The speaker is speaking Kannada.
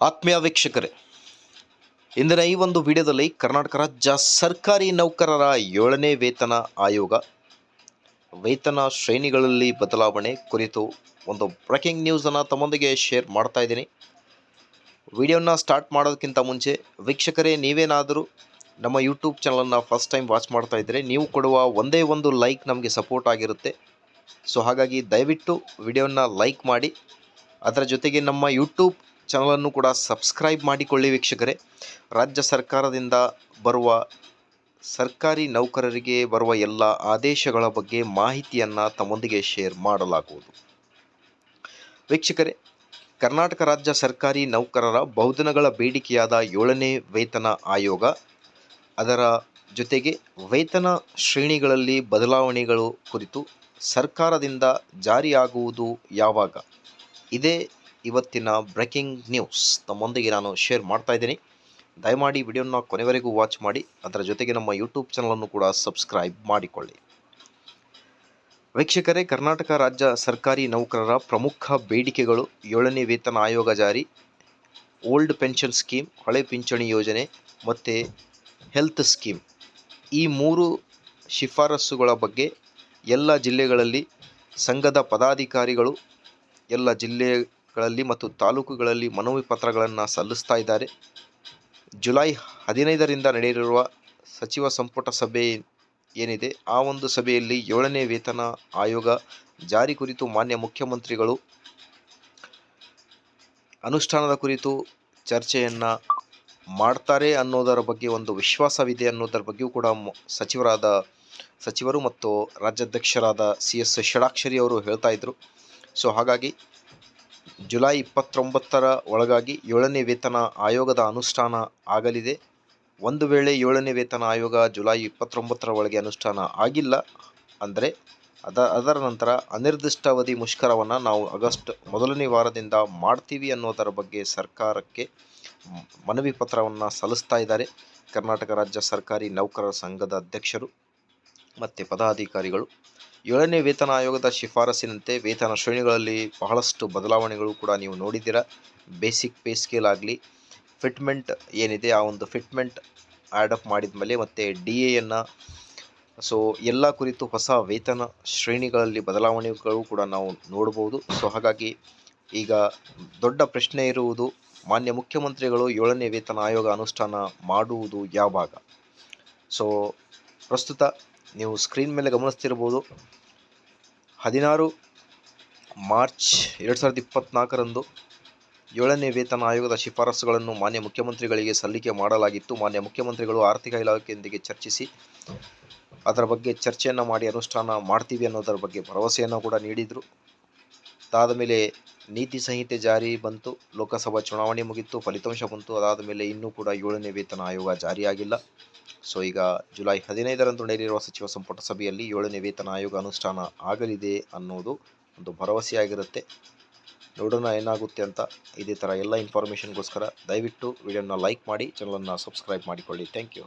ಆತ್ಮೀಯ ವೀಕ್ಷಕರೇ ಇಂದಿನ ಈ ಒಂದು ವಿಡಿಯೋದಲ್ಲಿ ಕರ್ನಾಟಕ ರಾಜ್ಯ ಸರ್ಕಾರಿ ನೌಕರರ ಏಳನೇ ವೇತನ ಆಯೋಗ ವೇತನ ಶ್ರೇಣಿಗಳಲ್ಲಿ ಬದಲಾವಣೆ ಕುರಿತು ಒಂದು ಬ್ರೇಕಿಂಗ್ ನ್ಯೂಸನ್ನು ತಮ್ಮೊಂದಿಗೆ ಶೇರ್ ಮಾಡ್ತಾ ಇದ್ದೀನಿ. ವಿಡಿಯೋನ ಸ್ಟಾರ್ಟ್ ಮಾಡೋದಕ್ಕಿಂತ ಮುಂಚೆ ವೀಕ್ಷಕರೇ, ನೀವೇನಾದರೂ ನಮ್ಮ ಯೂಟ್ಯೂಬ್ ಚಾನಲನ್ನು ಫಸ್ಟ್ ಟೈಮ್ ವಾಚ್ ಮಾಡ್ತಾ ಇದ್ದರೆ ನೀವು ಕೊಡುವ ಒಂದೇ ಒಂದು ಲೈಕ್ ನಮಗೆ ಸಪೋರ್ಟ್ ಆಗಿರುತ್ತೆ. ಸೊ ಹಾಗಾಗಿ ದಯವಿಟ್ಟು ವಿಡಿಯೋನ ಲೈಕ್ ಮಾಡಿ. ಅದರ ಜೊತೆಗೆ ನಮ್ಮ ಯೂಟ್ಯೂಬ್ ಚಾನಲನ್ನು ಕೂಡ ಸಬ್ಸ್ಕ್ರೈಬ್ ಮಾಡಿಕೊಳ್ಳಿ ವೀಕ್ಷಕರೇ. ರಾಜ್ಯ ಸರ್ಕಾರದಿಂದ ಬರುವ, ಸರ್ಕಾರಿ ನೌಕರರಿಗೆ ಬರುವ ಎಲ್ಲ ಆದೇಶಗಳ ಬಗ್ಗೆ ಮಾಹಿತಿಯನ್ನು ತಮ್ಮೊಂದಿಗೆ ಶೇರ್ ಮಾಡಲಾಗುವುದು. ವೀಕ್ಷಕರೇ, ಕರ್ನಾಟಕ ರಾಜ್ಯ ಸರ್ಕಾರಿ ನೌಕರರ ಬಹುದಿನಗಳ ಬೇಡಿಕೆಯಾದ ಏಳನೇ ವೇತನ ಆಯೋಗ ಅದರ ಜೊತೆಗೆ ವೇತನ ಶ್ರೇಣಿಗಳಲ್ಲಿ ಬದಲಾವಣೆಗಳು ಕುರಿತು ಸರ್ಕಾರದಿಂದ ಜಾರಿಯಾಗುವುದು ಯಾವಾಗ? ಇದೇ ಇವತ್ತಿನ ಬ್ರೇಕಿಂಗ್ ನ್ಯೂಸ್. ತಮ್ಮೊಂದಿಗೆ ನಾನು ಶೇರ್ ಮಾಡ್ತಾ ಇದ್ದೀನಿ. ದಯಮಾಡಿ ವಿಡಿಯೋನ ಕೊನೆವರೆಗೂ ವಾಚ್ ಮಾಡಿ. ಅದರ ಜೊತೆಗೆ ನಮ್ಮ ಯೂಟ್ಯೂಬ್ ಚಾನಲನ್ನು ಕೂಡ ಸಬ್ಸ್ಕ್ರೈಬ್ ಮಾಡಿಕೊಳ್ಳಿ. ವೀಕ್ಷಕರೇ, ಕರ್ನಾಟಕ ರಾಜ್ಯ ಸರ್ಕಾರಿ ನೌಕರರ ಪ್ರಮುಖ ಬೇಡಿಕೆಗಳು ಏಳನೇ ವೇತನ ಆಯೋಗ ಜಾರಿ. ಓಲ್ಡ್ ಪೆನ್ಷನ್ ಸ್ಕೀಮ್, ಹಳೆ ಪಿಂಚಣಿ ಯೋಜನೆ ಮತ್ತು ಹೆಲ್ತ್ ಸ್ಕೀಮ್. ಈ ಮೂರು ಶಿಫಾರಸುಗಳ ಬಗ್ಗೆ ಎಲ್ಲ ಜಿಲ್ಲೆಗಳಲ್ಲಿ ಸಂಘದ ಪದಾಧಿಕಾರಿಗಳು, ಎಲ್ಲ ಜಿಲ್ಲೆಗಳಲ್ಲಿ ಮತ್ತು ತಾಲೂಕುಗಳಲ್ಲಿ ಮನವಿ ಪತ್ರಗಳನ್ನು ಸಲ್ಲಿಸ್ತಾ ಇದ್ದಾರೆ. ಜುಲೈ ಹದಿನೈದರಿಂದ ನಡೆಯಲಿರುವ ಸಚಿವ ಸಂಪುಟ ಸಭೆ ಏನಿದೆ, ಆ ಒಂದು ಸಭೆಯಲ್ಲಿ ಏಳನೇ ವೇತನ ಆಯೋಗ ಜಾರಿ ಕುರಿತು ಮಾನ್ಯ ಮುಖ್ಯಮಂತ್ರಿಗಳು, ಅನುಷ್ಠಾನದ ಕುರಿತು ಚರ್ಚೆಯನ್ನು ಮಾಡ್ತಾರೆ ಅನ್ನೋದರ ಬಗ್ಗೆ ಒಂದು ವಿಶ್ವಾಸವಿದೆ ಅನ್ನೋದರ ಬಗ್ಗೆಯೂ ಕೂಡ ಸಚಿವರಾದ ಸಚಿವರು ಮತ್ತು ರಾಜ್ಯಾಧ್ಯಕ್ಷರಾದ ಸಿ ಎಸ್ ಷಡಾಕ್ಷರಿ ಅವರು ಹೇಳ್ತಾ ಇದ್ರು. ಸೊ ಹಾಗಾಗಿ ಜುಲೈ ಇಪ್ಪತ್ತೊಂಬತ್ತರ ಒಳಗಾಗಿ ಏಳನೇ ವೇತನ ಆಯೋಗದ ಅನುಷ್ಠಾನ ಆಗಲಿದೆ. ಒಂದು ವೇಳೆ ಏಳನೇ ವೇತನ ಆಯೋಗ ಜುಲೈ ಇಪ್ಪತ್ತೊಂಬತ್ತರ ಒಳಗೆ ಅನುಷ್ಠಾನ ಆಗಿಲ್ಲ ಅಂದರೆ ಅದ, ಅದರ ನಂತರ ಅನಿರ್ದಿಷ್ಟಾವಧಿ ಮುಷ್ಕರವನ್ನು ನಾವು ಆಗಸ್ಟ್ ಮೊದಲನೇ ವಾರದಿಂದ ಮಾಡ್ತೀವಿ ಅನ್ನೋದರ ಬಗ್ಗೆ ಸರ್ಕಾರಕ್ಕೆ ಮನವಿ ಪತ್ರವನ್ನು ಸಲ್ಲಿಸ್ತಾ ಇದ್ದಾರೆ. ಕರ್ನಾಟಕ ರಾಜ್ಯ ಸರ್ಕಾರಿ ನೌಕರರ ಸಂಘದ ಅಧ್ಯಕ್ಷರು ಮತ್ತು ಪದಾಧಿಕಾರಿಗಳು. ಏಳನೇ ವೇತನ ಆಯೋಗದ ಶಿಫಾರಸಿನಂತೆ ವೇತನ ಶ್ರೇಣಿಗಳಲ್ಲಿ ಬಹಳಷ್ಟು ಬದಲಾವಣೆಗಳು ಕೂಡ ನೀವು ನೋಡಿದ್ದೀರಾ. ಬೇಸಿಕ್ ಪೇ ಸ್ಕೇಲ್ ಆಗಲಿ, ಫಿಟ್ಮೆಂಟ್ ಏನಿದೆ ಆ ಒಂದು ಫಿಟ್ಮೆಂಟ್ ಆ್ಯಡಪ್ ಮಾಡಿದ ಮೇಲೆ ಮತ್ತು ಡಿ ಎಯನ್ನು ಸೊ ಎಲ್ಲ ಕುರಿತು ಹೊಸ ವೇತನ ಶ್ರೇಣಿಗಳಲ್ಲಿ ಬದಲಾವಣೆಗಳು ಕೂಡ ನಾವು ನೋಡ್ಬೋದು. ಸೊ ಹಾಗಾಗಿ ಈಗ ದೊಡ್ಡ ಪ್ರಶ್ನೆ ಇರುವುದು ಮಾನ್ಯ ಮುಖ್ಯಮಂತ್ರಿಗಳು ಏಳನೇ ವೇತನ ಆಯೋಗ ಅನುಷ್ಠಾನ ಮಾಡುವುದು ಯಾವಾಗ ಸೊ ಪ್ರಸ್ತುತ ನೀವು ಸ್ಕ್ರೀನ್ ಮೇಲೆ ಗಮನಿಸ್ತಿರ್ಬೋದು. ಹದಿನಾರು ಮಾರ್ಚ್ ಎರಡು ಸಾವಿರದ ಇಪ್ಪತ್ತ್ನಾಲ್ಕರಂದು ಏಳನೇ ವೇತನ ಆಯೋಗದ ಶಿಫಾರಸುಗಳನ್ನು ಮಾನ್ಯ ಮುಖ್ಯಮಂತ್ರಿಗಳಿಗೆ ಸಲ್ಲಿಕೆ ಮಾಡಲಾಗಿತ್ತು. ಮಾನ್ಯ ಮುಖ್ಯಮಂತ್ರಿಗಳು ಆರ್ಥಿಕ ಇಲಾಖೆಯೊಂದಿಗೆ ಚರ್ಚಿಸಿ ಅದರ ಬಗ್ಗೆ ಚರ್ಚೆಯನ್ನು ಮಾಡಿ ಅನುಷ್ಠಾನ ಮಾಡ್ತೀವಿ ಅನ್ನೋದರ ಬಗ್ಗೆ ಭರವಸೆಯನ್ನು ಕೂಡ ನೀಡಿದರು. ಅದಾದ ಮೇಲೆ ನೀತಿ ಸಂಹಿತೆ ಜಾರಿ ಬಂತು. ಲೋಕಸಭಾ ಚುನಾವಣೆ ಮುಗಿತು, ಫಲಿತಾಂಶ ಬಂತು. ಅದಾದ ಮೇಲೆ ಇನ್ನೂ ಕೂಡ ಏಳನೇ ವೇತನ ಆಯೋಗ ಜಾರಿಯಾಗಿಲ್ಲ. ಸೊ, ಈಗ ಜುಲೈ ಹದಿನೈದರಂದು ನಡೆಯಲಿರುವ ಸಚಿವ ಸಂಪುಟ ಸಭೆಯಲ್ಲಿ ಏಳನೇ ವೇತನ ಆಯೋಗ ಅನುಷ್ಠಾನ ಆಗಲಿದೆ ಅನ್ನೋದು ಒಂದು ಭರವಸೆಯಾಗಿರುತ್ತೆ. ನೋಡೋಣ ಏನಾಗುತ್ತೆ ಅಂತ ಇದೇ ಥರ ಎಲ್ಲ ಇನ್ಫಾರ್ಮೇಷನ್ಗೋಸ್ಕರ ದಯವಿಟ್ಟು ವಿಡಿಯೋನ ಲೈಕ್ ಮಾಡಿ, ಚಾನಲನ್ನು ಸಬ್ಸ್ಕ್ರೈಬ್ ಮಾಡಿಕೊಳ್ಳಿ. Thank you.